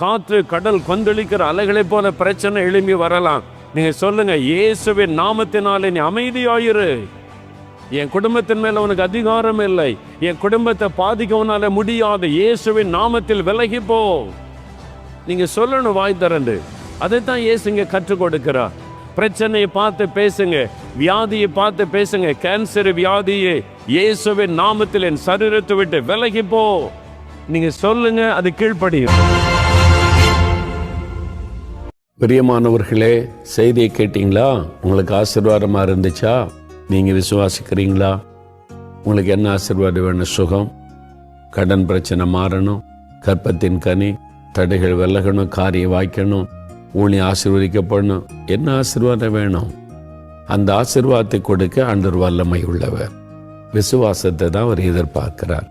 காற்று கடல் கொந்தளிக்கிற அலைகளைப் போல பிரச்சனை எழும்பி வரலாம். நீங்கள் சொல்லுங்க இயேசுவின் நாமத்தினாலே நீ அமைதியாயிரு. என் குடும்பத்தின் மேல உனக்கு அதிகாரம் இல்லை. என் குடும்பத்தை பாதிக்க உன்னால முடியாது. இயேசுவின் நாமத்தில் விலகி போ. நீங்க சொல்லணும் வாய் திறந்து. அதைத்தான் இயேசு இங்க கற்றுக் கொடுக்கிறார். பிரச்சனையை பார்த்து பேசுங்க. வியாதியை பார்த்து பேசுங்க. கேன்சர் வியாதியை இயேசுவின் நாமத்தில் என் சரீரத்தை விட்டு விலகி போ. நீங்க சொல்லுங்க அது கீழ்ப்படியும். பிரியமானவர்களே செய்தியை கேட்டீங்களா? உங்களுக்கு ஆசீர்வாதமாக இருந்துச்சா? நீங்கள் விசுவாசிக்கிறீங்களா? உங்களுக்கு என்ன ஆசீர்வாதம் வேணும்? சுகம் கடன் பிரச்சனை மாறணும் கற்பத்தின் கனி தடைகள் விலகணும் காரியம் வாய்க்கணும் ஊழி ஆசீர்வதிக்கப்படணும். என்ன ஆசீர்வாதம் வேணும்? அந்த ஆசீர்வாதத்தை கொடுக்க அன்றர் வல்லமை உள்ளவர். விசுவாசத்தை தான் அவர் எதிர்பார்க்கிறார்.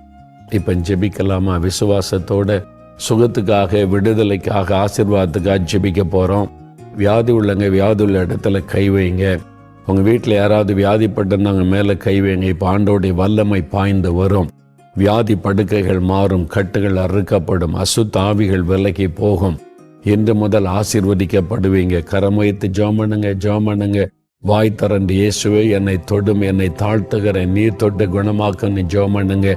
இப்போ ஜெபிக்கலாமா? விசுவாசத்தோட சுகத்துக்காக விடுதலைக்காக ஆசிர்வாதத்துக்காக ஜெபிக்க போகிறோம் வியாதி உள்ளங்க வியாதி உள்ள இடத்துல கை வைங்க. உங்கள் வீட்டில் யாராவது வியாதிப்பட்டிருந்தாங்க மேலே கை வைங்க. இப்போ ஆண்டோடைய வல்லமை பாய்ந்து வரும். வியாதி படுக்கைகள் மாறும் கட்டுகள் அறுக்கப்படும் அசுத்த ஆவிகள் விலகி போகும். இன்று முதல் ஆசீர்வதிக்கப்படுவீங்க. கரம் வைத்து ஜோமனுங்க பண்ணுங்க. வாய் திறந்து இயேசுவே என்னை தொடும் என்னை தாழ்த்துகிறேன் நீர் தொட்டு குணமாக்குன்னு ஜோமனுங்க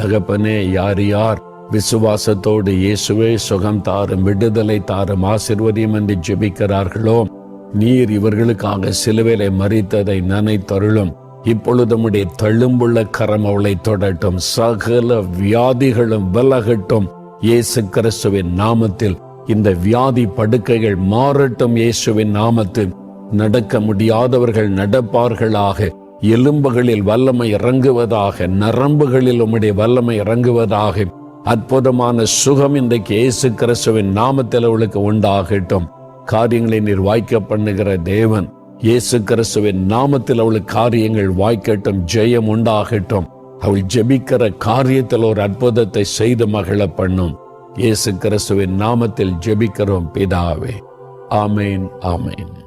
தகப்பனே யார் யார்? விசுவாசத்தோடு இயேசுவே சுகம் தாரும் விடுதலை தாரும் ஆசிர்வதியும் என்று ஜெபிக்கிறார்களோ? நீர் இவர்களுக்காக சிலுவையிலே மறித்ததை நினைத்தருளும். இப்பொழுது உம்முடைய தழும்புள்ள கரம் அவளை தொடட்டும். சகல வியாதிகளும் விலகட்டும். இயேசு கிறிஸ்துவின் நாமத்தில் இந்த வியாதி படுக்கைகள் மாறட்டும். இயேசுவின் நாமத்தில் நடக்க முடியாதவர்கள் நடப்பார்களாக. எலும்புகளில் வல்லமை இறங்குவதாக நரம்புகளில் உம்முடைய வல்லமை இறங்குவதாக. அற்புதமான சுகம் இன்றைக்கு இயேசு கிறிஸ்துவின் நாமத்தில் அவளுக்கு உண்டாகட்டும். காரியங்களை நீர் வாய்க்க பண்ணுகிற தேவன் இயேசு கிறிஸ்துவின் நாமத்தில் அவளுக்கு காரியங்கள் வாய்க்கட்டும் ஜெயம் உண்டாகட்டும். அவள் ஜெபிக்கிற காரியத்தில் ஒரு அற்புதத்தை செய்து மகிழ பண்ணும். இயேசு கிறிஸ்துவின் நாமத்தில் ஜெபிக்கிறோம் பிதாவே. ஆமேன் ஆமேன்.